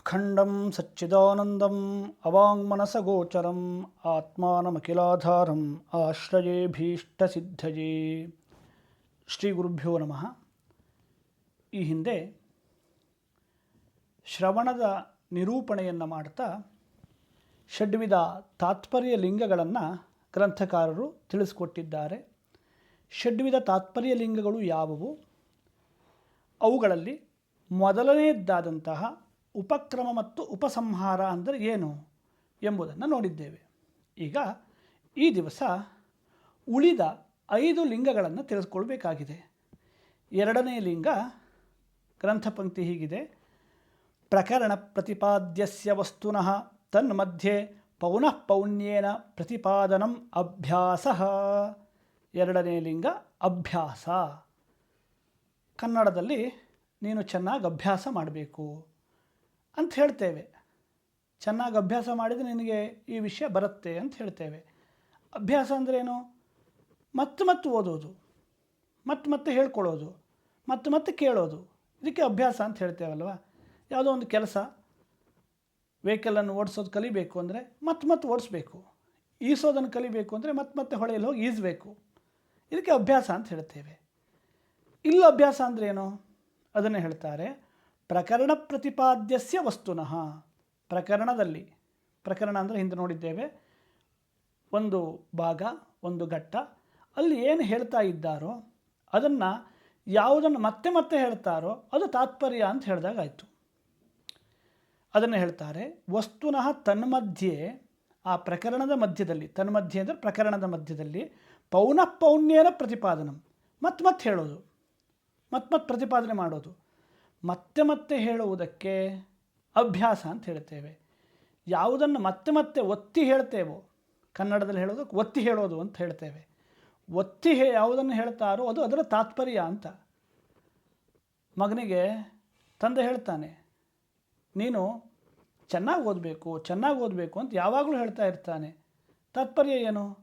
ಅಖಂಡಂ ಸಚ್ಚಿದಾನಂದಂ ಅವಾಂಗ್ಮನಸಗೋಚರಂ ಆತ್ಮಾನಮಖಿಲಾಧಾರಂ ಆಶ್ರಯೇಭೀಷ್ಟಸಿದ್ಧಯೇ ಶ್ರೀ ಗುರುಭ್ಯೋ ನಮಃ ಈ ಹಿಂದೆ ಶ್ರವಣದ ನಿರೂಪಣೆಯನ್ನು ಮಾಡ್ತಾ ಷಡ್ವಿಧ ತಾತ್ಪರ್ಯ ಲಿಂಗಗಳನ್ನು ಗ್ರಂಥಕಾರರು ತಿಳಿಸಿಕೊಟ್ಟಿದ್ದಾರೆ. ಷಡ್ವಿಧ ತಾತ್ಪರ್ಯ ಲಿಂಗಗಳು ಯಾವುವು? ಅವುಗಳಲ್ಲಿ ಮೊದಲನೆಯದ್ದಾದಂತಹ ಉಪಕ್ರಮ ಮತ್ತು ಉಪಸಂಹಾರ ಅಂದರೆ ಏನು ಎಂಬುದನ್ನು ನೋಡಿದ್ದೇವೆ. ಈಗ ಈ ದಿವಸ ಉಳಿದ ಐದು ಲಿಂಗಗಳನ್ನು ತಿಳಿಸ್ಕೊಳ್ಬೇಕಾಗಿದೆ. ಎರಡನೇ ಲಿಂಗ ಗ್ರಂಥಪಂಕ್ತಿ ಹೀಗಿದೆ. ಪ್ರಕರಣ ಪ್ರತಿಪಾದ್ಯಸ್ಯ ವಸ್ತುನಃ ತನ್ಮಧ್ಯೆ ಪೌನಃ ಪೌಣ್ಯೇನ ಪ್ರತಿಪಾದನಂ ಅಭ್ಯಾಸ ಎರಡನೇ ಲಿಂಗ ಅಭ್ಯಾಸ। ಕನ್ನಡದಲ್ಲಿ ನೀನು ಚೆನ್ನಾಗಿ ಅಭ್ಯಾಸ ಮಾಡಬೇಕು ಅಂತ ಹೇಳ್ತೇವೆ. ಚೆನ್ನಾಗಿ ಅಭ್ಯಾಸ ಮಾಡಿದರೆ ನಿನಗೆ ಈ ವಿಷಯ ಬರುತ್ತೆ ಅಂತ ಹೇಳ್ತೇವೆ. ಅಭ್ಯಾಸ ಅಂದ್ರೇನು? ಮತ್ತೆ ಮತ್ತೆ ಓದೋದು, ಮತ್ತೆ ಮತ್ತೆ ಹೇಳ್ಕೊಳ್ಳೋದು, ಮತ್ತೆ ಮತ್ತೆ ಕೇಳೋದು, ಇದಕ್ಕೆ ಅಭ್ಯಾಸ ಅಂತ ಹೇಳ್ತೇವಲ್ವ? ಯಾವುದೋ ಒಂದು ಕೆಲಸ ವೆಹಿಕಲನ್ನು ಓಡಿಸೋದು ಕಲಿಬೇಕು ಅಂದರೆ ಮತ್ತೆ ಮತ್ತೆ ಓಡಿಸ್ಬೇಕು. ಈಸೋದನ್ನು ಕಲಿಬೇಕು ಅಂದರೆ ಮತ್ತೆ ಮತ್ತೆ ಹೊಳೆಯಲ್ಲಿ ಹೋಗಿ ಈಜಬೇಕು. ಇದಕ್ಕೆ ಅಭ್ಯಾಸ ಅಂತ ಹೇಳ್ತೇವೆ. ಇಲ್ಲ ಅಭ್ಯಾಸ ಅಂದ್ರೇನು ಅದನ್ನು ಹೇಳ್ತಾರೆ, ಪ್ರಕರಣ ಪ್ರತಿಪಾದ್ಯಸ್ಯ ವಸ್ತುನಃ. ಪ್ರಕರಣದಲ್ಲಿ, ಪ್ರಕರಣ ಅಂದರೆ ಹಿಂದೆ ನೋಡಿದ್ದೇವೆ, ಒಂದು ಭಾಗ, ಒಂದು ಘಟ್ಟ, ಅಲ್ಲಿ ಏನು ಹೇಳ್ತಾ ಇದ್ದಾರೋ ಅದನ್ನು ಯಾವುದನ್ನು ಮತ್ತೆ ಮತ್ತೆ ಹೇಳ್ತಾರೋ ಅದು ತಾತ್ಪರ್ಯ ಅಂತ ಹೇಳಿದಾಗ ಆಯಿತು. ಅದನ್ನು ಹೇಳ್ತಾರೆ, ವಸ್ತುನಃ ತನ್ಮಧ್ಯೆ ಆ ಪ್ರಕರಣದ ಮಧ್ಯದಲ್ಲಿ ತನ್ಮಧ್ಯೆ ಅಂದರೆ ಪ್ರಕರಣದ ಮಧ್ಯದಲ್ಲಿ ಪೌನಃ ಪ್ರತಿಪಾದನ. ಪ್ರತಿಪಾದನಂ ಮತ್ತೆ ಮತ್ತೆ ಹೇಳೋದು. ಮತ್ತೆ ಮತ್ತೆ ಪ್ರತಿಪಾದನೆ ಮಾಡೋದು. ಮತ್ತೆ ಮತ್ತೆ ಹೇಳುವುದಕ್ಕೆ ಅಭ್ಯಾಸ ಅಂತ ಹೇಳ್ತೇವೆ. ಯಾವುದನ್ನು ಮತ್ತೆ ಮತ್ತೆ ಒತ್ತಿ ಹೇಳ್ತೇವೋ, ಕನ್ನಡದಲ್ಲಿ ಹೇಳೋದಕ್ಕೆ ಒತ್ತಿ ಹೇಳೋದು ಅಂತ ಹೇಳ್ತೇವೆ. ಒತ್ತಿ ಹೇ, ಯಾವುದನ್ನು ಹೇಳ್ತಾರೋ ಅದು ಅದರ ತಾತ್ಪರ್ಯ ಅಂತ. ಮಗನಿಗೆ ತಂದೆ ಹೇಳ್ತಾನೆ ನೀನು ಚೆನ್ನಾಗಿ ಓದಬೇಕು ಚೆನ್ನಾಗಿ ಓದಬೇಕು ಅಂತ ಯಾವಾಗಲೂ ಹೇಳ್ತಾ ಇರ್ತಾನೆ. ತಾತ್ಪರ್ಯ ಏನು?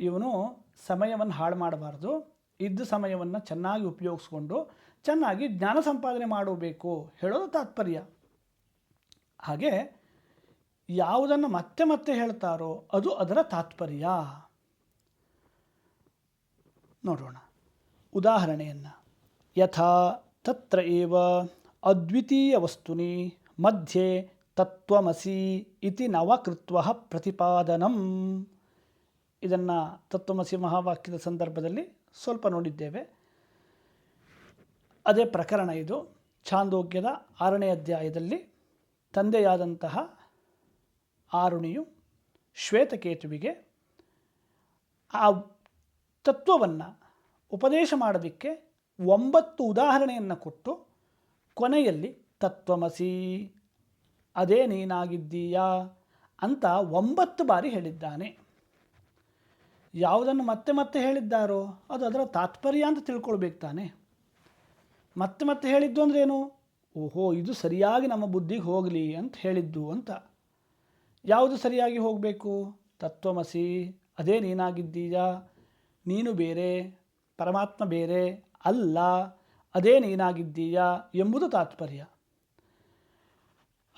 ಇವನು ಸಮಯವನ್ನು ಹಾಳು ಮಾಡಬಾರ್ದು, ಇದ್ದ ಸಮಯವನ್ನು ಚೆನ್ನಾಗಿ ಉಪಯೋಗಿಸ್ಕೊಂಡು ಚೆನ್ನಾಗಿ ಜ್ಞಾನ ಸಂಪಾದನೆ ಮಾಡಬೇಕು ಹೇಳೋದು ತಾತ್ಪರ್ಯ. ಹಾಗೆ ಯಾವುದನ್ನು ಮತ್ತೆ ಮತ್ತೆ ಹೇಳ್ತಾರೋ ಅದು ಅದರ ತಾತ್ಪರ್ಯ. ನೋಡೋಣ. ಉದಾಹರಣೆಯನ್ನು. ಯಥಾ ತತ್ರ ಏವ ಅದ್ವಿತೀಯ ವಸ್ತುನಿ ಮಧ್ಯೆ ತತ್ವಮಸಿ ಇತಿ ನವಕೃತ್ವ ಪ್ರತಿಪಾದನಂ. ಇದನ್ನು ತತ್ವಮಸಿ ಮಹಾವಾಕ್ಯದ ಸಂದರ್ಭದಲ್ಲಿ ಸ್ವಲ್ಪ ನೋಡಿದ್ದೇವೆ. ಅದೇ ಪ್ರಕರಣ ಇದು. ಛಾಂದೋಗ್ಯದ ಆರನೇ ಅಧ್ಯಾಯದಲ್ಲಿ ತಂದೆಯಾದಂತಹ ಆರುಣಿಯು ಶ್ವೇತಕೇತುವಿಗೆ ಆ ತತ್ವವನ್ನು ಉಪದೇಶ ಮಾಡೋದಕ್ಕೆ ಒಂಬತ್ತು ಉದಾಹರಣೆಯನ್ನು ಕೊಟ್ಟು ಕೊನೆಯಲ್ಲಿ ತತ್ವಮಸಿ. ಅದೇ ನೀನಾಗಿದ್ದೀಯಾ? ಅಂತ ಒಂಬತ್ತು ಬಾರಿ ಹೇಳಿದ್ದಾನೆ. ಯಾವುದನ್ನು ಮತ್ತೆ ಮತ್ತೆ ಹೇಳಿದ್ದಾರೋ ಅದು ಅದರ ತಾತ್ಪರ್ಯ ಅಂತ ತಿಳ್ಕೊಳ್ಬೇಕು ತಾನೆ. ಮತ್ತೆ ಮತ್ತೆ ಹೇಳಿದ್ದು ಅಂದ್ರೇನು? ಓಹೋ, ಇದು ಸರಿಯಾಗಿ ನಮ್ಮ ಬುದ್ಧಿಗೆ ಹೋಗಲಿ ಅಂತ ಹೇಳಿದ್ದು ಅಂತ. ಯಾವುದು ಸರಿಯಾಗಿ ಹೋಗಬೇಕು? ತತ್ವಮಸಿ. ಅದೇ ನೀನಾಗಿದ್ದೀಯಾ? ನೀನು ಬೇರೆ, ಪರಮಾತ್ಮ ಬೇರೆ ಅಲ್ಲ. ಅದೇ ನೀನಾಗಿದ್ದೀಯಾ ಎಂಬುದು ತಾತ್ಪರ್ಯ.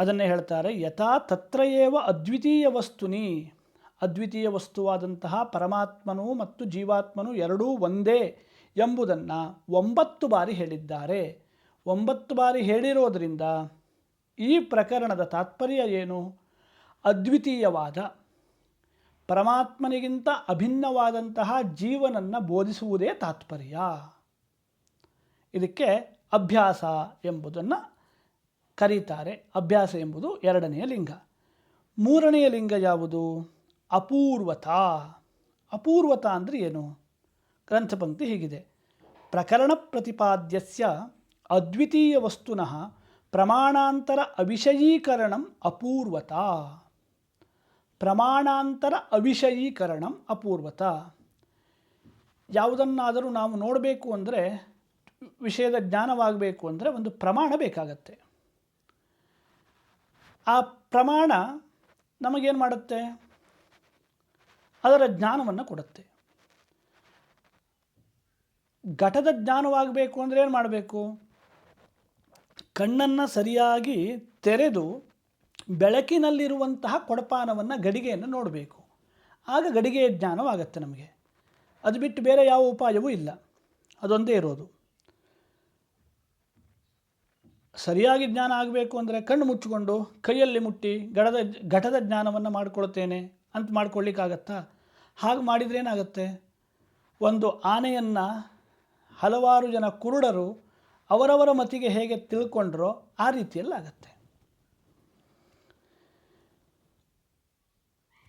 ಅದನ್ನೇ ಹೇಳ್ತಾರೆ, ಯಥಾ ತತ್ರಯೇವ ಅದ್ವಿತೀಯ ವಸ್ತುನಿ. ಅದ್ವಿತೀಯ ವಸ್ತುವಾದಂತಹ ಪರಮಾತ್ಮನು ಮತ್ತು ಜೀವಾತ್ಮನು ಎರಡೂ ಒಂದೇ ಎಂಬುದನ್ನು ಒಂಬತ್ತು ಬಾರಿ ಹೇಳಿದ್ದಾರೆ. ಒಂಬತ್ತು ಬಾರಿ ಹೇಳಿರೋದರಿಂದ ಈ ಪ್ರಕರಣದ ತಾತ್ಪರ್ಯ ಏನು? ಅದ್ವಿತೀಯವಾದ, ಪರಮಾತ್ಮನಿಗಿಂತ ಅಭಿನ್ನವಾದಂತಹ ಜೀವನನ್ನು ಬೋಧಿಸುವುದೇ ತಾತ್ಪರ್ಯ. ಇದಕ್ಕೆ ಅಭ್ಯಾಸ ಎಂಬುದನ್ನು ಕರೀತಾರೆ. ಅಭ್ಯಾಸ ಎಂಬುದು ಎರಡನೆಯ ಲಿಂಗ. ಮೂರನೆಯ ಲಿಂಗ ಯಾವುದು? ಅಪೂರ್ವತಾ. ಅಪೂರ್ವತ ಅಂದರೆ ಏನು? ಗ್ರಂಥಪಂಕ್ತಿ ಹೀಗಿದೆ. ಪ್ರಕರಣ ಪ್ರತಿಪಾದ್ಯಸ್ಯ ಅದ್ವಿತೀಯ ವಸ್ತುನಃ ಪ್ರಮಾಣಾಂತರ ಅವಿಷಯೀಕರಣಂ ಅಪೂರ್ವತ. ಪ್ರಮಾಣಾಂತರ ಅವಿಷಯೀಕರಣಂ ಅಪೂರ್ವತ. ಯಾವುದನ್ನಾದರೂ ನಾವು ನೋಡಬೇಕು ಅಂದರೆ, ವಿಷಯದ ಜ್ಞಾನವಾಗಬೇಕು ಅಂದರೆ ಒಂದು ಪ್ರಮಾಣ ಬೇಕಾಗತ್ತೆ. ಆ ಪ್ರಮಾಣ ನಮಗೇನು ಮಾಡುತ್ತೆ? ಅದರ ಜ್ಞಾನವನ್ನು ಕೊಡುತ್ತೆ. ಘಟದ ಜ್ಞಾನವಾಗಬೇಕು ಅಂದರೆ ಏನು ಮಾಡಬೇಕು? ಕಣ್ಣನ್ನು ಸರಿಯಾಗಿ ತೆರೆದು ಬೆಳಕಿನಲ್ಲಿರುವಂತಹ ಕೊಡಪಾನವನ್ನು ಗಡಿಗೆಯನ್ನು ನೋಡಬೇಕು. ಆಗ ಗಡಿಗೆಯ ಜ್ಞಾನವಾಗತ್ತೆ ನಮಗೆ. ಅದು ಬಿಟ್ಟು ಬೇರೆ ಯಾವ ಉಪಾಯವೂ ಇಲ್ಲ. ಅದೊಂದೇ ಇರೋದು. ಸರಿಯಾಗಿ ಜ್ಞಾನ ಆಗಬೇಕು ಅಂದರೆ ಕಣ್ಣು ಮುಚ್ಚಿಕೊಂಡು ಕೈಯಲ್ಲಿ ಮುಟ್ಟಿ ಗಡದ ಘಟದ ಜ್ಞಾನವನ್ನು ಮಾಡಿಕೊಳ್ತೇನೆ ಅಂತ ಮಾಡ್ಕೊಳ್ಳಿಕ್ಕಾಗತ್ತಾ ಹಾಗೆ ಮಾಡಿದರೆ ಏನಾಗುತ್ತೆ? ಒಂದು ಆನೆಯನ್ನು ಹಲವಾರು ಜನ ಕುರುಡರು ಅವರವರ ಮತಿಗೆ ಹೇಗೆ ತಿಳ್ಕೊಂಡ್ರೋ ಆ ರೀತಿಯಲ್ಲಿ ಆಗತ್ತೆ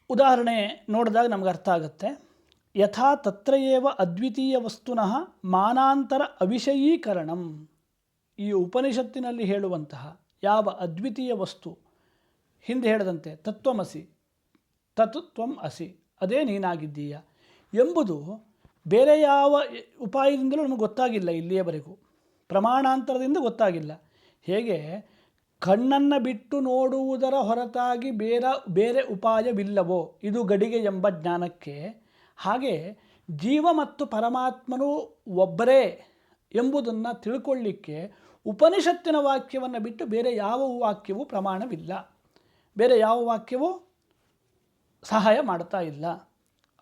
ಉದಾಹರಣೆ ನೋಡಿದಾಗ ನಮ್ಗೆ ಅರ್ಥ ಆಗುತ್ತೆ. ಯಥಾ ತತ್ರಯೇವ ಅದ್ವಿತೀಯ ವಸ್ತುನಃ ಮಾನಾಂತರ ಅವಿಷಯೀಕರಣಂ. ಈ ಉಪನಿಷತ್ತಿನಲ್ಲಿ ಹೇಳುವಂತಹ ಯಾವ ಅದ್ವಿತೀಯ ವಸ್ತು ಹಿಂದೆ ಹೇಳದಂತೆ ತತ್ವಮಸಿ ತತ್ ಅಸಿ, ಅದೇ ನೀನಾಗಿದ್ದೀಯ ಎಂಬುದು ಬೇರೆ ಯಾವ ಉಪಾಯದಿಂದಲೂ ನಮಗೆ ಗೊತ್ತಾಗಿಲ್ಲ ಇಲ್ಲಿಯವರೆಗೂ. ಪ್ರಮಾಣಾಂತರದಿಂದ ಗೊತ್ತಾಗಿಲ್ಲ. ಹೇಗೆ? ಕಣ್ಣನ್ನು ಬಿಟ್ಟು ನೋಡುವುದರ ಹೊರತಾಗಿ ಬೇರೆ ಬೇರೆ ಉಪಾಯವಿಲ್ಲವೋ, ಇದು ಗಡಿಗೆ ಎಂಬ ಜ್ಞಾನಕ್ಕೆ. ಹಾಗೆ ಜೀವ ಮತ್ತು ಪರಮಾತ್ಮನು ಒಬ್ಬರೇ ಎಂಬುದನ್ನು ತಿಳ್ಕೊಳ್ಳಿಕ್ಕೆ ಉಪನಿಷತ್ತಿನ ವಾಕ್ಯವನ್ನು ಬಿಟ್ಟು ಬೇರೆ ಯಾವ ವಾಕ್ಯವೂ ಪ್ರಮಾಣವಿಲ್ಲ. ಬೇರೆ ಯಾವ ವಾಕ್ಯವೂ ಸಹಾಯ ಮಾಡ್ತಾ ಇಲ್ಲ.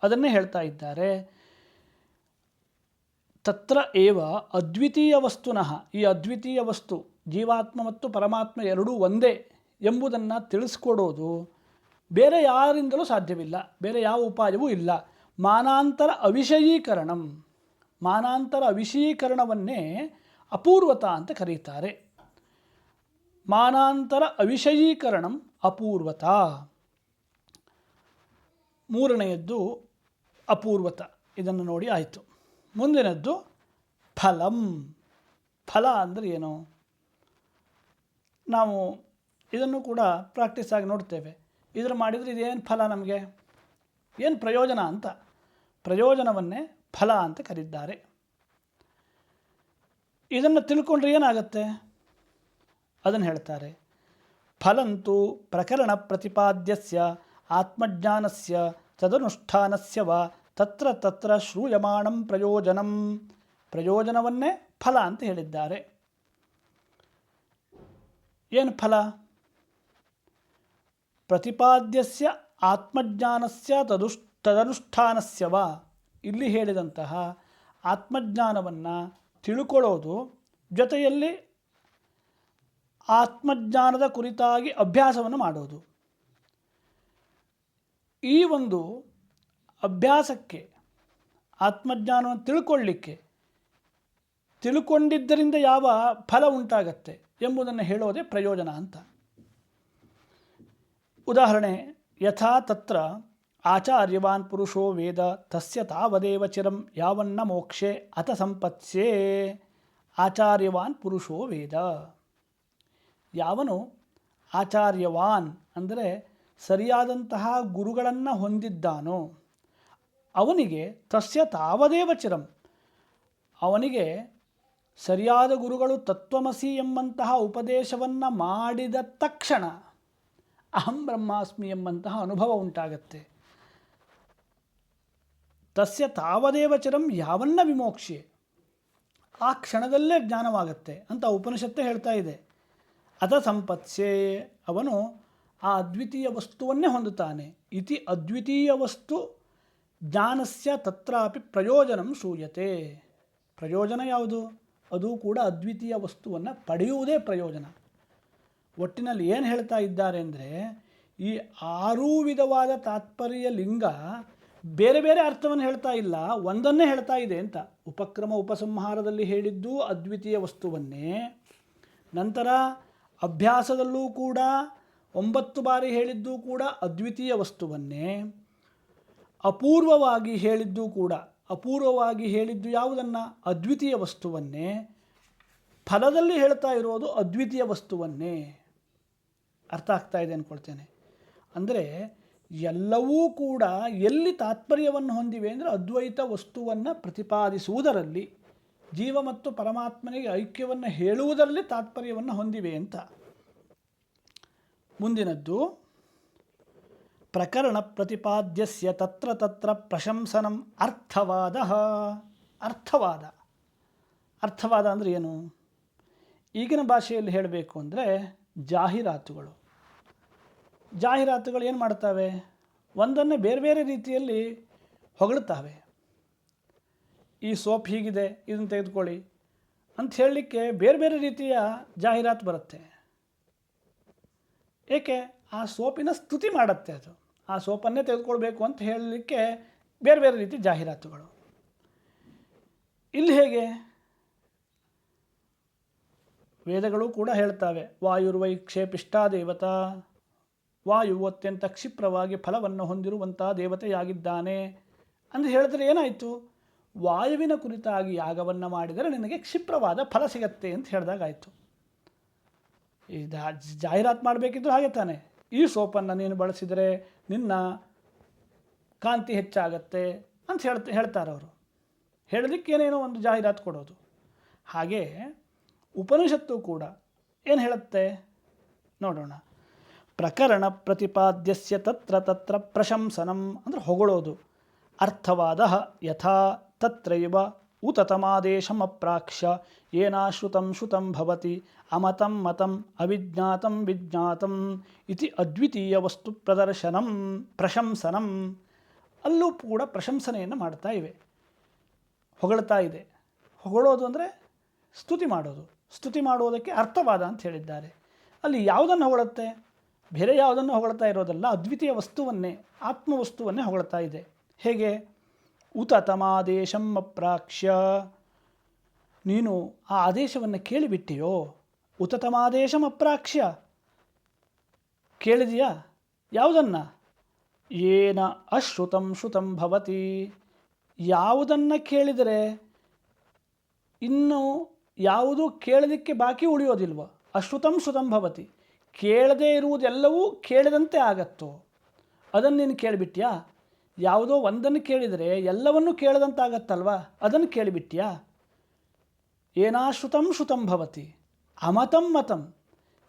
ಅದನ್ನೇ ಹೇಳ್ತಾ ಇದ್ದಾರೆ. ತತ್ರ ಏವ ಅದ್ವಿತೀಯ ವಸ್ತುನಃ, ಈ ಅದ್ವಿತೀಯ ವಸ್ತು ಜೀವಾತ್ಮ ಮತ್ತು ಪರಮಾತ್ಮ ಎರಡೂ ಒಂದೇ ಎಂಬುದನ್ನು ತಿಳಿಸ್ಕೊಡೋದು ಬೇರೆ ಯಾರಿಂದಲೂ ಸಾಧ್ಯವಿಲ್ಲ. ಬೇರೆ ಯಾವ ಉಪಾಯವೂ ಇಲ್ಲ. ಮಾನಾಂತರ ಅವಿಷಯೀಕರಣಂ. ಮಾನಾಂತರ ಅವಿಷಯೀಕರಣವನ್ನೇ ಅಪೂರ್ವತ ಅಂತ ಕರೀತಾರೆ ಮಾನಾಂತರ ಅವಿಷಯೀಕರಣಂ ಅಪೂರ್ವತ. ಮೂರನೆಯದ್ದು ಅಪೂರ್ವತ. ಇದನ್ನು ನೋಡಿ ಆಯಿತು. ಮುಂದಿನದ್ದು ಫಲಂ. ಫಲ ಅಂದರೆ ಏನು? ನಾವು ಇದನ್ನು ಕೂಡ ಪ್ರಾಕ್ಟೀಸ್ ಆಗಿ ನೋಡ್ತೇವೆ. ಇದನ್ನು ಮಾಡಿದರೆ ಇದೇನು ಫಲ ನಮಗೆ? ಏನು ಪ್ರಯೋಜನ ಅಂತ? ಪ್ರಯೋಜನವನ್ನೇ ಫಲ ಅಂತ ಕರೀತಾರೆ ಇದನ್ನು ತಿಳ್ಕೊಂಡ್ರೆ ಏನಾಗುತ್ತೆ? ಅದನ್ನು ಹೇಳ್ತಾರೆ. ಫಲಂತು ಪ್ರಕರಣ ಪ್ರತಿಪಾದ್ಯಸ್ಯ ಆತ್ಮಜ್ಞಾನಸ್ಯ ತದನುಷ್ಠಾನಸ್ಯ ವ ತತ್ರ ತತ್ರ ಶ್ರೂಯಮಾಣಂ ಪ್ರಯೋಜನಂ. ಪ್ರಯೋಜನವನ್ನೇ ಫಲ ಅಂತ ಹೇಳಿದ್ದಾರೆ. ಏನು ಫಲ? ಪ್ರತಿಪಾದ್ಯಸ್ಯ ಆತ್ಮಜ್ಞಾನಸ್ಯ ತದುಷ್ ತದನುಷ್ಠಾನಸ್ಯ ವ. ಇಲ್ಲಿ ಹೇಳಿದಂತಹ ಆತ್ಮಜ್ಞಾನವನ್ನು ತಿಳ್ಕೊಳ್ಳೋದು ಜೊತೆಯಲ್ಲಿ ಆತ್ಮಜ್ಞಾನದ ಕುರಿತಾಗಿ ಅಭ್ಯಾಸವನ್ನು ಮಾಡೋದು. ಈ ಒಂದು ಅಭ್ಯಾಸಕ್ಕೆ, ಆತ್ಮಜ್ಞಾನವನ್ನು ತಿಳ್ಕೊಳ್ಳಿಕ್ಕೆ, ತಿಳ್ಕೊಂಡಿದ್ದರಿಂದ ಯಾವ ಫಲ ಉಂಟಾಗತ್ತೆ ಎಂಬುದನ್ನು ಹೇಳೋದೇ ಪ್ರಯೋಜನ ಅಂತ. ಉದಾಹರಣೆ ಯಥಾ ತತ್ರ ಆಚಾರ್ಯವಾನ್ ಪುರುಷೋ ವೇದ, ತಸ್ಯ ತಾವದೇವ ಚಿರಂ, ಯಾವನ್ನ ಮೋಕ್ಷೆ ಅಥ ಸಂಪತ್ಸೇ? ಆಚಾರ್ಯವಾನ್ ಪುರುಷೋ ವೇದ. ಯಾವನು ಆಚಾರ್ಯವಾನ್ ಅಂದರೆ ಸರಿಯಾದಂತಹ ಗುರುಗಳನ್ನು ಹೊಂದಿದ್ದಾನೋ, ಅವನಿಗೆ ತಸ್ಯ ತಾವದೇವ ಚಿರಂ, ಅವನಿಗೆ ಸರಿಯಾದ ಗುರುಗಳು ತತ್ವಮಸಿ ಎಂಬಂತಹ ಉಪದೇಶವನ್ನು ಮಾಡಿದ ತಕ್ಷಣ ಅಹಂ ಬ್ರಹ್ಮಾಸ್ಮಿ ಎಂಬಂತಹ ಅನುಭವ ಉಂಟಾಗತ್ತೆ. ತಸ್ಯ ತಾವದೇವ ಚರಂ ಯಾವನ್ನ ವಿಮೋಕ್ಷೆ? ಆ ಕ್ಷಣದಲ್ಲೇ ಜ್ಞಾನವಾಗತ್ತೆ ಅಂತ ಉಪನಿಷತ್ತೇ ಹೇಳ್ತಾ ಇದೆ. ಅಥ ಸಂಪತ್ಸೆ, ಅವನು ಆ ಅದ್ವಿತೀಯ ವಸ್ತುವನ್ನೇ ಹೊಂದುತ್ತಾನೆ. ಇತಿ ಅದ್ವಿತೀಯ ವಸ್ತು ಜ್ಞಾನಸ್ಯ ತತ್ರಾಪಿ ಪ್ರಯೋಜನಂ ಶೂಯತೆ ಪ್ರಯೋಜನ ಯಾವುದು? ಅದು ಕೂಡ ಅದ್ವಿತೀಯ ವಸ್ತುವನ್ನು ಪಡೆಯುವುದೇ ಪ್ರಯೋಜನ. ಒಟ್ಟಿನಲ್ಲಿ ಏನು ಹೇಳ್ತಾ ಇದ್ದಾರೆ ಅಂದರೆ ಈ ಆರೂ ವಿಧವಾದ ತಾತ್ಪರ್ಯ ಲಿಂಗ ಬೇರೆ ಬೇರೆ ಅರ್ಥವನ್ನು ಹೇಳ್ತಾ ಇಲ್ಲ, ಒಂದನ್ನೇ ಹೇಳ್ತಾ ಇದೆ ಅಂತ. ಉಪಕ್ರಮ ಉಪಸಂಹಾರದಲ್ಲಿ ಹೇಳಿದ್ದು ಅದ್ವಿತೀಯ ವಸ್ತುವನ್ನೇ. ನಂತರ ಅಭ್ಯಾಸದಲ್ಲೂ ಕೂಡ, ಒಂಬತ್ತು ಬಾರಿ ಹೇಳಿದ್ದು ಕೂಡ ಅದ್ವಿತೀಯ ವಸ್ತುವನ್ನೇ. ಅಪೂರ್ವವಾಗಿ ಹೇಳಿದ್ದು ಕೂಡ, ಅಪೂರ್ವವಾಗಿ ಹೇಳಿದ್ದು ಯಾವುದನ್ನು? ಅದ್ವಿತೀಯ ವಸ್ತುವನ್ನೇ. ಫಲದಲ್ಲಿ ಹೇಳ್ತಾ ಇರೋದು ಅದ್ವಿತೀಯ ವಸ್ತುವನ್ನೇ. ಅರ್ಥ ಆಗ್ತಾ ಇದೆ ಅಂದ್ಕೊಳ್ತೇನೆ ಅಂದರೆ ಎಲ್ಲವೂ ಕೂಡ ಎಲ್ಲಿ ತಾತ್ಪರ್ಯವನ್ನು ಹೊಂದಿವೆ ಅಂದರೆ ಅದ್ವೈತ ವಸ್ತುವನ್ನು ಪ್ರತಿಪಾದಿಸುವುದರಲ್ಲಿ, ಜೀವ ಮತ್ತು ಪರಮಾತ್ಮನಿಗೆ ಐಕ್ಯವನ್ನು ಹೇಳುವುದರಲ್ಲಿ ತಾತ್ಪರ್ಯವನ್ನು ಹೊಂದಿವೆ ಅಂತ. ಮುಂದಿನದ್ದು, ಪ್ರಕರಣ ಪ್ರತಿಪಾದ್ಯಸ್ಯ ತತ್ರ ತತ್ರ ಪ್ರಶಂಸನಂ ಅರ್ಥವಾದ. ಅರ್ಥವಾದ. ಅರ್ಥವಾದ ಅಂದರೆ ಏನು? ಈಗಿನ ಭಾಷೆಯಲ್ಲಿ ಹೇಳಬೇಕು ಅಂದರೆ ಜಾಹೀರಾತುಗಳು. ಜಾಹೀರಾತುಗಳು ಏನು ಮಾಡ್ತವೆ? ಒಂದನ್ನು ಬೇರೆ ಬೇರೆ ರೀತಿಯಲ್ಲಿ ಹೊಗಳುತ್ತವೆ ಈ ಸೋಪ್ ಹೀಗಿದೆ, ಇದನ್ನು ತೆಗೆದುಕೊಳ್ಳಿ ಅಂತ ಹೇಳಲಿಕ್ಕೆ ಬೇರೆ ಬೇರೆ ರೀತಿಯ ಜಾಹೀರಾತು ಬರುತ್ತೆ. ಏಕೆ? ಆ ಸೋಪಿನ ಸ್ತುತಿ ಮಾಡುತ್ತೆ ಅದು. ಆ ಸೋಪನ್ನೇ ತೆಗೆದುಕೊಳ್ಬೇಕು ಅಂತ ಹೇಳಲಿಕ್ಕೆ ಬೇರೆ ಬೇರೆ ರೀತಿ ಜಾಹೀರಾತುಗಳು. ಇಲ್ಲಿ ಹೇಗೆ? ವೇದಗಳು ಕೂಡ ಹೇಳ್ತವೆ, ವಾಯುರ್ವೈ ಕ್ಷೇಪಿಷ್ಟಾ ದೇವತಾ ವಾಯುವು ಅತ್ಯಂತ ಕ್ಷಿಪ್ರವಾಗಿ ಫಲವನ್ನು ಹೊಂದಿರುವಂಥ ದೇವತೆಯಾಗಿದ್ದಾನೆ. ಅಂತ ಹೇಳಿದ್ರೆ ಏನಾಯಿತು? ವಾಯುವಿನ ಕುರಿತಾಗಿ ಯಾಗವನ್ನು ಮಾಡಿದರೆ ನಿನಗೆ ಕ್ಷಿಪ್ರವಾದ ಫಲ ಸಿಗತ್ತೆ ಅಂತ ಹೇಳಿದಾಗಾಯಿತು. ಈ ಜಾಹೀರಾತು ಮಾಡಬೇಕಿದ್ರು ಹಾಗೆ ತಾನೆ. ಈ ಸೋಪನ್ನು ನೀನು ಬಳಸಿದರೆ ನಿನ್ನ ಕಾಂತಿ ಹೆಚ್ಚಾಗತ್ತೆ ಅಂತ ಹೇಳ್ತ ಹೇಳ್ತಾರೆ ಅವರು. ಹೇಳೋದಕ್ಕೇನೇನೋ ಒಂದು ಜಾಹೀರಾತು ಕೊಡೋದು. ಹಾಗೆ ಉಪನಿಷತ್ತು ಕೂಡ ಏನು ಹೇಳುತ್ತೆ? ನೋಡೋಣ. ಪ್ರಕರಣ ಪ್ರತಿಪಾದ್ಯಸ್ಯ ತತ್ರ ತತ್ರ ಪ್ರಶಂಸನಂ ಅಂದರೆ ಹೊಗಳೋದು. ಅರ್ಥವಾದ ಯಥಾ ತತ್ರೈವ ಉತತಮಾದೇಶಮಪ್ರಾಕ್ಷ್ಯ ಏನಾಶ್ರುತಂ ಶ್ರುತಂ ಭವತಿ ಅಮತಂ ಮತಂ ಅವಿಜ್ಞಾತಂ ವಿಜ್ಞಾತಂ ಇತಿ ಅದ್ವಿತೀಯ ವಸ್ತು ಪ್ರದರ್ಶನಂ ಪ್ರಶಂಸನಂ. ಅಲ್ಲೂ ಕೂಡ ಪ್ರಶಂಸನೆಯನ್ನು ಮಾಡ್ತಾ ಇವೆ. ಹೊಗಳ್ತಾ ಇದೆ. ಹೊಗಳೋದು ಅಂದರೆ ಸ್ತುತಿ ಮಾಡೋದು. ಸ್ತುತಿ ಮಾಡುವುದಕ್ಕೆ ಅರ್ಥವಾದ ಅಂತ ಹೇಳಿದ್ದಾರೆ. ಅಲ್ಲಿ ಯಾವುದನ್ನು ಹೊಗಳುತ್ತೆ? ಬೇರೆ ಯಾವುದನ್ನು ಹೊಗಳ್ತಾ ಇರೋದಲ್ಲ ಅದ್ವಿತೀಯ ವಸ್ತುವನ್ನೇ, ಆತ್ಮವಸ್ತುವನ್ನೇ ಹೊಗಳ್ತಾ ಇದೆ. ಹೇಗೆ? ಉತ ತಮಾದೇಶಂ ಅಪ್ರಾಕ್ಷ್ಯ. ನೀನು ಆ ಆದೇಶವನ್ನು ಕೇಳಿಬಿಟ್ಟೆಯೋ? ಉತ ತಮಾದೇಶಂ ಅಪ್ರಾಕ್ಷ್ಯ. ಕೇಳಿದೆಯಾ? ಯಾವುದನ್ನು? ಏನ ಅಶ್ರುತಂ ಶ್ರುತಂ ಭವತಿ. ಯಾವುದನ್ನು ಕೇಳಿದರೆ ಇನ್ನು ಯಾವುದು ಕೇಳೋದಕ್ಕೆ ಬಾಕಿ ಉಳಿಯೋದಿಲ್ವ? ಅಶ್ರುತಂ ಶ್ರುತಂ ಭವತಿ. ಕೇಳದೇ ಇರುವುದೆಲ್ಲವೂ ಕೇಳಿದಂತೆ ಆಗತ್ತೋ? ಅದನ್ನು ನೀನು ಕೇಳಿಬಿಟ್ಯಾ? ಯಾವುದೋ ಒಂದನ್ನು ಕೇಳಿದರೆ ಎಲ್ಲವನ್ನೂ ಕೇಳದಂತಾಗತ್ತಲ್ವ? ಅದನ್ನು ಕೇಳಿಬಿಟ್ಯಾ? ಏನಾಶ್ರುತಂ ಶ್ರುತಂ ಭವತಿ. ಅಮತಂ ಮತಂ.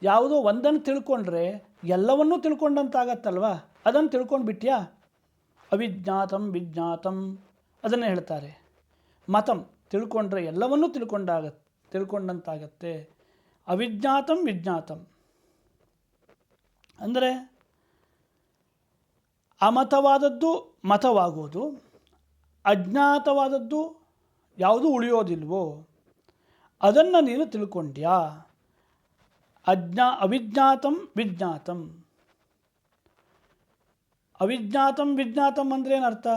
ಯಾವುದೋ ಒಂದನ್ನು ತಿಳ್ಕೊಂಡ್ರೆ ಎಲ್ಲವನ್ನೂ ತಿಳ್ಕೊಂಡಂತಾಗತ್ತಲ್ವ? ಅದನ್ನು ತಿಳ್ಕೊಂಡು ಬಿಟ್ಯಾ ಅವಿಜ್ಞಾತಂ ವಿಜ್ಞಾತಂ ಅದನ್ನು ಹೇಳ್ತಾರೆ. ಮತಂ ತಿಳ್ಕೊಂಡ್ರೆ ಎಲ್ಲವನ್ನೂ ತಿಳ್ಕೊಂಡಾಗ ತಿಳ್ಕೊಂಡಂತಾಗತ್ತೆ. ಅವಿಜ್ಞಾತಂ ವಿಜ್ಞಾತಂ. ಅಂದರೆ ಅಮತವಾದದ್ದು ಮತವಾಗುವುದು, ಅಜ್ಞಾತವಾದದ್ದು ಯಾವುದು ಉಳಿಯೋದಿಲ್ವೋ ಅದನ್ನು ನೀನು ತಿಳ್ಕೊಂಡ್ಯಾ. ಅಜ್ಞಾ, ಅವಿಜ್ಞಾತಂ, ವಿಜ್ಞಾತಂ. ಅವಿಜ್ಞಾತಂ, ವಿಜ್ಞಾತಂ ಅಂದರೆ ಏನರ್ಥ?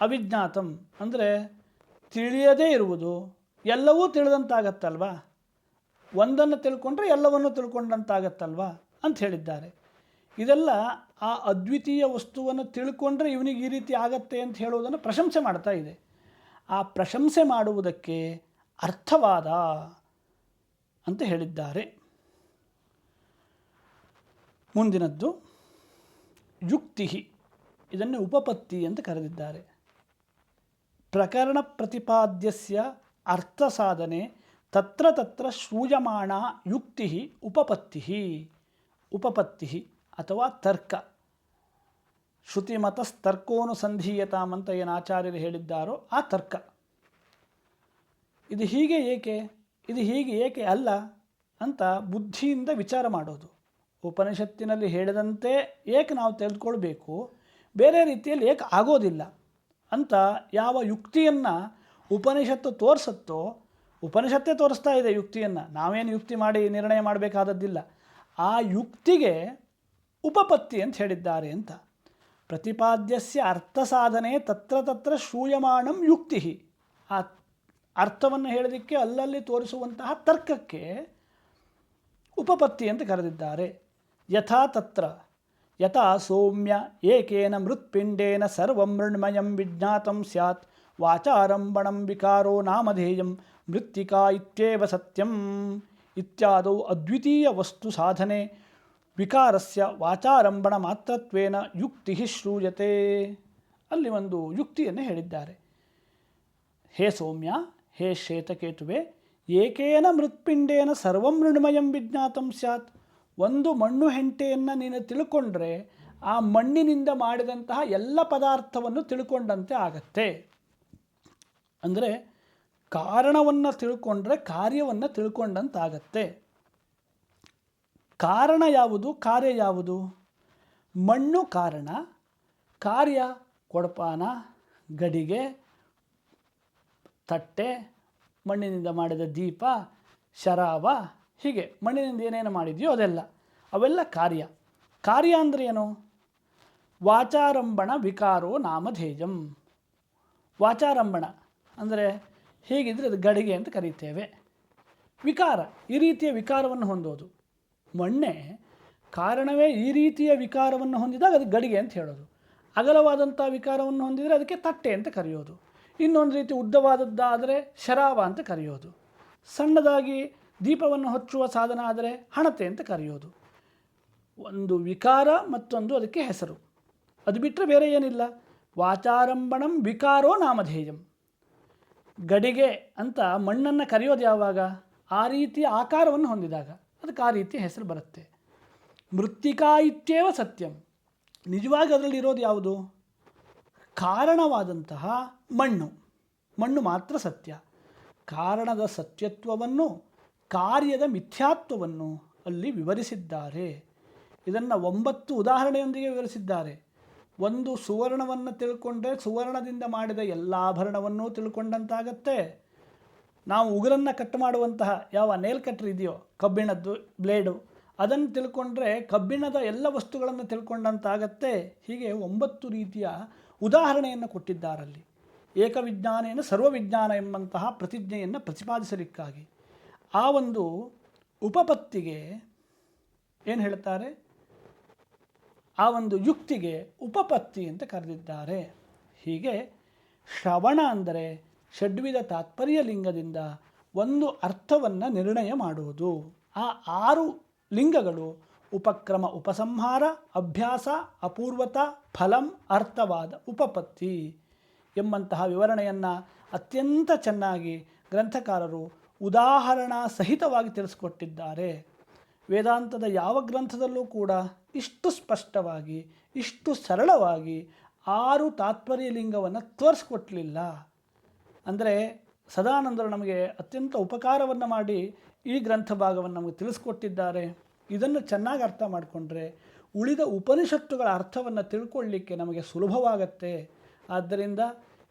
ಅವಿಜ್ಞಾತಂ ಅಂದರೆ ತಿಳಿಯದೇ ಇರುವುದು, ಎಲ್ಲವೂ ತಿಳಿದಂತಾಗತ್ತಲ್ವ? ಒಂದನ್ನು ತಿಳ್ಕೊಂಡ್ರೆ ಎಲ್ಲವನ್ನು ತಿಳ್ಕೊಂಡಂತಾಗತ್ತಲ್ವ ಅಂತ ಹೇಳಿದ್ದಾರೆ. ಇದೆಲ್ಲ ಆ ಅದ್ವಿತೀಯ ವಸ್ತುವನ್ನು ತಿಳ್ಕೊಂಡ್ರೆ ಇವನಿಗೆ ಈ ರೀತಿ ಆಗತ್ತೆ ಅಂತ ಹೇಳುವುದನ್ನು ಪ್ರಶಂಸೆ ಮಾಡ್ತಾ ಇದೆ. ಆ ಪ್ರಶಂಸೆ ಮಾಡುವುದಕ್ಕೆ ಅರ್ಥವಾದ ಅಂತ ಹೇಳಿದ್ದಾರೆ. ಮುಂದಿನದ್ದು ಯುಕ್ತಿ, ಇದನ್ನು ಉಪಪತ್ತಿ ಅಂತ ಕರೆದಿದ್ದಾರೆ. ಪ್ರಕರಣ ಪ್ರತಿಪಾದ್ಯಸ್ಯ ಅರ್ಥ ಸಾಧನೆ ತತ್ರ ತತ್ರ ಶ್ರೂಯಮಾಣ ಯುಕ್ತಿ, ಉಪಪತ್ತಿ ಉಪಪತ್ತಿ. ಅಥವಾ ತರ್ಕ. ಶ್ರುತಿಮತಸ್ತರ್ಕೋನುಸಂಧೀಯತಾಂ ಅಂತ ಏನು ಆಚಾರ್ಯರು ಹೇಳಿದ್ದಾರೋ ಆ ತರ್ಕ. ಇದು ಹೀಗೆ ಏಕೆ? ಇದು ಹೀಗೆ ಏಕೆ ಅಲ್ಲ ಅಂತ ಬುದ್ಧಿಯಿಂದ ವಿಚಾರ ಮಾಡೋದು. ಉಪನಿಷತ್ತಿನಲ್ಲಿ ಹೇಳಿದಂತೆ ಏಕೆ ನಾವು ತೆಗೆದುಕೊಳ್ಬೇಕು, ಬೇರೆ ರೀತಿಯಲ್ಲಿ ಏಕೆ ಆಗೋದಿಲ್ಲ ಅಂತ ಯಾವ ಯುಕ್ತಿಯನ್ನು ಉಪನಿಷತ್ತು ತೋರಿಸುತ್ತೋ, ಉಪನಿಷತ್ತೇ ತೋರಿಸ್ತಾ ಇದೆ ಯುಕ್ತಿಯನ್ನು. ನಾವೇನು ಯುಕ್ತಿ ಮಾಡಿ ನಿರ್ಣಯ ಮಾಡಬೇಕಾದದ್ದಿಲ್ಲ. ಆ ಯುಕ್ತಿಗೆ ಉಪಪತ್ತಿ ಅಂತ ಹೇಳಿದ್ದಾರೆ ಅಂತ. ಪ್ರತಿಪಾದ್ಯಸ್ಯ ಅರ್ಥ ಸಾಧನೆ ತತ್ರ ತತ್ರ ಶ್ರೂಯಮಾಣಂ ಯುಕ್ತಿ ಆ ಅರ್ಥವನ್ನು ಹೇಳೋದಕ್ಕೆ ಅಲ್ಲಲ್ಲಿ ತೋರಿಸುವಂತಹ ತರ್ಕಕ್ಕೆ ಉಪಪತ್ತಿ ಅಂತ ಕರೆದಿದ್ದಾರೆ. ಯಥಾ ತತ್ರ. ಯಥಾ ಸೌಮ್ಯ. ಏಕೇನ ಮೃತ್ಪಿಂಡೇನ ಸರ್ವ ಮೃಣ್ಮಯಂ ವಿಜ್ಞಾತಂ ಸ್ಯಾತ್. ವಾಚಾರಂಭಣಂ ವಿಕಾರೋ ನಾಮಧೇಯಂ ಮೃತ್ತಿಕಾ ಇತ್ಯೇವ ಸತ್ಯಂ. ಇತ್ಯಾದೌ ಅದ್ವಿತೀಯ ವಸ್ತು ಸಾಧನೆ. ವಿಕಾರಸ್ಯ ವಾಚಾರಂಭಣ ಮಾತ್ರತ್ವೇನ ಯುಕ್ತಿ ಶ್ರೂಯತೆ. ಅಲ್ಲಿ ಒಂದು ಯುಕ್ತಿಯನ್ನು ಹೇಳಿದ್ದಾರೆ. ಹೇ ಸೌಮ್ಯ, ಹೇ ಶ್ವೇತಕೇತುವೆ, ಏಕೇನ ಮೃತ್ಪಿಂಡೇನ ಸರ್ವಂ ಮೃಣ್ಮಯಂ ವಿಜ್ಞಾತಂ ಸ್ಯಾತ್. ಒಂದು ಮಣ್ಣು ಹೆಂಟೆಯನ್ನು ನೀನು ತಿಳ್ಕೊಂಡ್ರೆ ಆ ಮಣ್ಣಿನಿಂದ ಮಾಡಿದಂತಹ ಎಲ್ಲ ಪದಾರ್ಥವನ್ನು ತಿಳ್ಕೊಂಡಂತೆ ಆಗತ್ತೆ. ಅಂದರೆ ಕಾರಣವನ್ನು ತಿಳ್ಕೊಂಡ್ರೆ ಕಾರ್ಯವನ್ನು ತಿಳ್ಕೊಂಡಂತಾಗತ್ತೆ. ಕಾರಣ ಯಾವುದು? ಕಾರ್ಯ ಯಾವುದು? ಮಣ್ಣು ಕಾರಣ. ಕಾರ್ಯ ಕೊಡಪಾನ, ಗಡಿಗೆ, ತಟ್ಟೆ, ಮಣ್ಣಿನಿಂದ ಮಾಡಿದ ದೀಪ, ಶರಾವ, ಹೀಗೆ. ಮಣ್ಣಿನಿಂದ ಏನೇನು ಮಾಡಿದೆಯೋ ಅದೆಲ್ಲ. ಅವೆಲ್ಲ ಕಾರ್ಯ. ಕಾರ್ಯ ಅಂದರೆ ಏನು? ವಾಚಾರಂಭಣ ವಿಕಾರೋ ನಾಮಧೇಯಂ. ವಾಚಾರಂಭಣ ಅಂದರೆ ಹೀಗಿದ್ರೆ ಅದು ಗಡಿಗೆ ಅಂತ ಕರೀತೇವೆ. ವಿಕಾರ. ಈ ರೀತಿಯ ವಿಕಾರವನ್ನು ಹೊಂದೋದು. ಮಣ್ಣೆ ಕಾರಣವೇ ಈ ರೀತಿಯ ವಿಕಾರವನ್ನು ಹೊಂದಿದಾಗ ಅದು ಗಡಿಗೆ ಅಂತ ಹೇಳೋದು. ಅಗಲವಾದಂಥ ವಿಕಾರವನ್ನು ಹೊಂದಿದರೆ ಅದಕ್ಕೆ ತಟ್ಟೆ ಅಂತ ಕರೆಯೋದು. ಇನ್ನೊಂದು ರೀತಿ ಉದ್ದವಾದದ್ದಾದರೆ ಶರಾವ ಅಂತ ಕರೆಯೋದು. ಸಣ್ಣದಾಗಿ ದೀಪವನ್ನು ಹಚ್ಚುವ ಸಾಧನ ಆದರೆ ಹಣತೆ ಅಂತ ಕರೆಯೋದು. ಒಂದು ವಿಕಾರ ಮತ್ತೊಂದು ಅದಕ್ಕೆ ಹೆಸರು. ಅದು ಬಿಟ್ಟರೆ ಬೇರೆ ಏನಿಲ್ಲ. ವಾಚಾರಂಭಣಂ ವಿಕಾರೋ ನಾಮಧೇಯಂ. ಗಡಿಗೆ ಅಂತ ಮಣ್ಣನ್ನು ಕರೆಯೋದು ಯಾವಾಗ? ಆ ರೀತಿಯ ಆಕಾರವನ್ನು ಹೊಂದಿದಾಗ. ಅದಕ್ಕೆ ಆ ರೀತಿ ಹೆಸರು ಬರುತ್ತೆ. ಮೃತ್ತಿಕಾ ಇತ್ಯೇವ ಸತ್ಯಂ. ನಿಜವಾಗಿ ಅದರಲ್ಲಿ ಇರೋದು ಯಾವುದು? ಕಾರಣವಾದಂತಹ ಮಣ್ಣು. ಮಣ್ಣು ಮಾತ್ರ ಸತ್ಯ. ಕಾರಣದ ಸತ್ಯತ್ವವನ್ನು, ಕಾರ್ಯದ ಮಿಥ್ಯಾತ್ವವನ್ನು ಅಲ್ಲಿ ವಿವರಿಸಿದ್ದಾರೆ. ಇದನ್ನು ಒಂಬತ್ತು ಉದಾಹರಣೆಯೊಂದಿಗೆ ವಿವರಿಸಿದ್ದಾರೆ. ಒಂದು ಸುವರ್ಣವನ್ನು ತಿಳ್ಕೊಂಡ್ರೆ ಸುವರ್ಣದಿಂದ ಮಾಡಿದ ಎಲ್ಲ ಆಭರಣವನ್ನೂ ತಿಳ್ಕೊಂಡಂತಾಗತ್ತೆ. ನಾವು ಉಗುರನ್ನು ಕಟ್ ಮಾಡುವಂತಹ ಯಾವ ನೇಲ್ ಕಟ್ರ್ ಇದೆಯೋ, ಕಬ್ಬಿಣದ್ದು ಬ್ಲೇಡು ಅದನ್ನು ತಿಳ್ಕೊಂಡ್ರೆ ಕಬ್ಬಿಣದ ಎಲ್ಲ ವಸ್ತುಗಳನ್ನು ತಿಳ್ಕೊಂಡಂತಾಗತ್ತೆ. ಹೀಗೆ ಒಂಬತ್ತು ರೀತಿಯ ಉದಾಹರಣೆಯನ್ನು ಕೊಟ್ಟಿದ್ದಾರಲ್ಲಿ. ಏಕವಿಜ್ಞಾನೇನ ಸರ್ವವಿಜ್ಞಾನ ಎಂಬಂತಹ ಪ್ರತಿಜ್ಞೆಯನ್ನು ಪ್ರತಿಪಾದಿಸಲಿಕ್ಕಾಗಿ. ಆ ಒಂದು ಉಪಪತ್ತಿಗೆ ಏನು ಹೇಳ್ತಾರೆ? ಆ ಒಂದು ಯುಕ್ತಿಗೆ ಉಪಪತ್ತಿ ಅಂತ ಕರೆದಿದ್ದಾರೆ. ಹೀಗೆ ಶ್ರವಣ ಅಂದರೆ ಷಡ್ವಿಧ ತಾತ್ಪರ್ಯ ಲಿಂಗದಿಂದ ಒಂದು ಅರ್ಥವನ್ನು ನಿರ್ಣಯ ಮಾಡುವುದು. ಆ ಆರು ಲಿಂಗಗಳು ಉಪಕ್ರಮ, ಉಪಸಂಹಾರ, ಅಭ್ಯಾಸ, ಅಪೂರ್ವತ, ಫಲಂ, ಅರ್ಥವಾದ, ಉಪಪತ್ತಿ ಎಂಬಂತಹ ವಿವರಣೆಯನ್ನು ಅತ್ಯಂತ ಚೆನ್ನಾಗಿ ಗ್ರಂಥಕಾರರು ಉದಾಹರಣಾ ಸಹಿತವಾಗಿ ತಿಳಿಸ್ಕೊಟ್ಟಿದ್ದಾರೆ. ವೇದಾಂತದ ಯಾವ ಗ್ರಂಥದಲ್ಲೂ ಕೂಡ ಇಷ್ಟು ಸ್ಪಷ್ಟವಾಗಿ, ಇಷ್ಟು ಸರಳವಾಗಿ ಆರು ತಾತ್ಪರ್ಯ ಲಿಂಗವನ್ನು ತೋರಿಸ್ಕೊಟ್ಲಿಲ್ಲ. ಅಂದರೆ ಸದಾನಂದರು ನಮಗೆ ಅತ್ಯಂತ ಉಪಕಾರವನ್ನು ಮಾಡಿ ಈ ಗ್ರಂಥ ಭಾಗವನ್ನು ನಮಗೆ ತಿಳಿಸ್ಕೊಟ್ಟಿದ್ದಾರೆ. ಇದನ್ನು ಚೆನ್ನಾಗಿ ಅರ್ಥ ಮಾಡಿಕೊಂಡ್ರೆ ಉಳಿದ ಉಪನಿಷತ್ತುಗಳ ಅರ್ಥವನ್ನು ತಿಳ್ಕೊಳ್ಳಿಕ್ಕೆ ನಮಗೆ ಸುಲಭವಾಗತ್ತೆ. ಆದ್ದರಿಂದ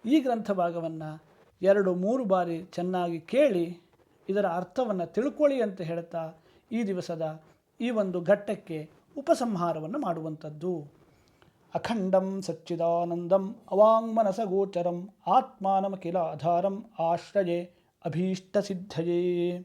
ಈ ಗ್ರಂಥ ಭಾಗವನ್ನು ಎರಡು ಮೂರು ಬಾರಿ ಚೆನ್ನಾಗಿ ಕೇಳಿ ಇದರ ಅರ್ಥವನ್ನು ತಿಳ್ಕೊಳ್ಳಿ ಅಂತ ಹೇಳ್ತಾ ಈ ದಿವಸದ ಈ ಒಂದು ಘಟ್ಟಕ್ಕೆ ಉಪಸಂಹಾರವನ್ನು ಮಾಡುವಂಥದ್ದು. अखण्डं सच्चिदानन्दम् अवाङ्मनसगोचरम् आश्रय अभीष्ट अभीष्टसिद्धये।